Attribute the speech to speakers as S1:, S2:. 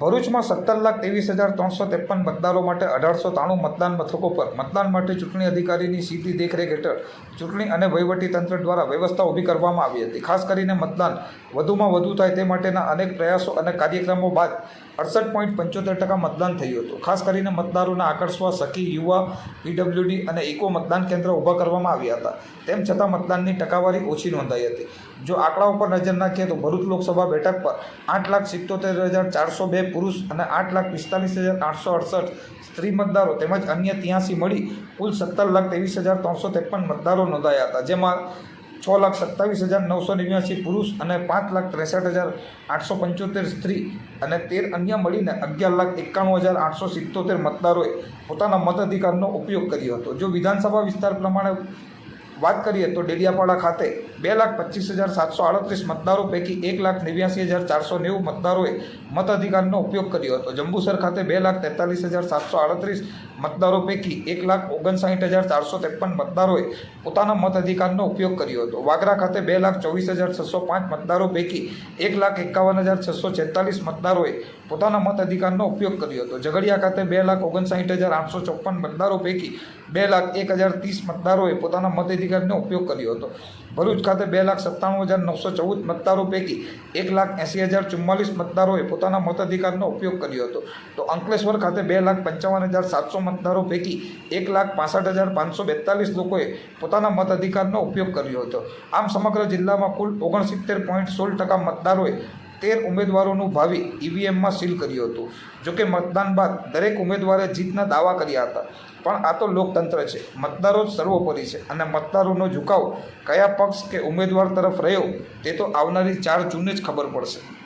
S1: ભરૂચમાં સત્તર લાખ ત્રેવીસ હજાર ત્રણસો ત્રેપન મતદારો માટે અઢારસો ત્રાણું મતદાન મથકો પર. મતદાન માટે ચૂંટણી અધિકારીની સીધી દેખરેખ હેઠળ ચૂંટણી અને વહીવટીતંત્ર દ્વારા વ્યવસ્થા ઊભી કરવામાં આવી હતી. ખાસ કરીને મતદાન વધુમાં વધુ થાય તે માટેના અનેક પ્રયાસો અને કાર્યક્રમો બાદ અડસઠ પોઈન્ટ પંચોતેર ટકા મતદાન થયું હતું. ખાસ કરીને મતદારોને આકર્ષવા સખી યુવા પીડબ્લ્યુડી અને ઇકો મતદાન કેન્દ્ર ઊભા કરવામાં આવ્યા હતા. તેમ છતાં મતદાનની ટકાવારી ઓછી નોંધાઈ હતી. જો આંકડાઓ પર નજર નાખીએ તો ભરૂચ લોકસભા બેઠક પર આઠ લાખ સિત્તોતેર હજાર ચારસો બે પુરુષ અને આઠ લાખ પિસ્તાલીસ હજાર આઠસો અડસઠ સ્ત્રી મતદારો તેમજ અન્ય ત્યાંસી મળી કુલ સત્તર લાખ ત્રેવીસ હજાર ત્રણસો ત્રેપન મતદારો નોંધાયા હતા, જેમાં છ લાખ સત્તાવીસ હજાર નવસો નેવ્યાસી પુરુષ અને પાંચ લાખ ત્રેસઠ હજાર આઠસો પંચોતેર સ્ત્રી અને તેર અન્ય મળીને અગિયાર લાખ એકાણું હજાર આઠસો સિત્તોતેર મતદારોએ પોતાના મતાધિકારનો ઉપયોગ કર્યો હતો. જો વિધાનસભા વિસ્તાર પ્રમાણે વાત કરીએ તો ડેડિયાપાડા ખાતે બે લાખ પચીસ હજાર સાતસો આડત્રીસ મતદારો પૈકી એક લાખ નેવ્યાસી હજાર ચારસો નેવું મતદારોએ મતાધિકારનો ઉપયોગ કર્યો હતો. જંબુસર ખાતે બે લાખ તેતાલીસ હજાર સાતસો આડત્રીસ મતદારો પૈકી એક લાખ ઓગણસાઠ હજાર ચારસો ત્રેપન મતદારોએ પોતાના મતાધિકારનો ઉપયોગ કર્યો હતો. વાગરા ખાતે બે લાખ ચોવીસ હજાર છસો પાંચ મતદારો પૈકી એક લાખ એકાવન હજાર છસો છેતાલીસ મતદારોએ પોતાના મતાધિકારનો ઉપયોગ કર્યો હતો. ઝઘડિયા ખાતે બે લાખ ઓગણસાઠ હજાર આઠસો ચોપન મતદારો પૈકી બે લાખ એક હજાર ત્રીસ મતદારોએ પોતાના મતાધિકારનો ઉપયોગ કર્યો હતો. ભરૂચ ખાતે બે લાખ સત્તાણું હજાર નવસો ચૌદ મતદારો પૈકી એક લાખ એંસી હજાર ચુમ્માલીસ મતદારોએ પોતાના મતાધિકારનો ઉપયોગ કર્યો હતો. તો અંકલેશ્વર ખાતે બે લાખ પંચાવન હજાર સાતસો મતદારો પૈકી એક લાખ પાસઠ હજાર પાંચસો બેતાલીસ લોકોએ પોતાના મતાધિકારનો ઉપયોગ કર્યો હતો. આમ સમગ્ર જિલ્લામાં કુલ ઓગણસિત્તેર પોઈન્ટ સોળ ટકા મતદારોએ તેર ઉમેદવારોનું ભાવિ ઈવીએમમાં સીલ કર્યું હતું. જોકે મતદાન બાદ દરેક ઉમેદવારે જીતના દાવા કર્યા હતા. પણ આ તો લોકતંત્ર છે. મતદારો જ સર્વોપરી છે. અને મતદારોનો ઝુકાવ કયા પક્ષ કે ઉમેદવાર તરફ રહ્યો, તે તો આવનારી ચાર જૂને જ ખબર પડશે.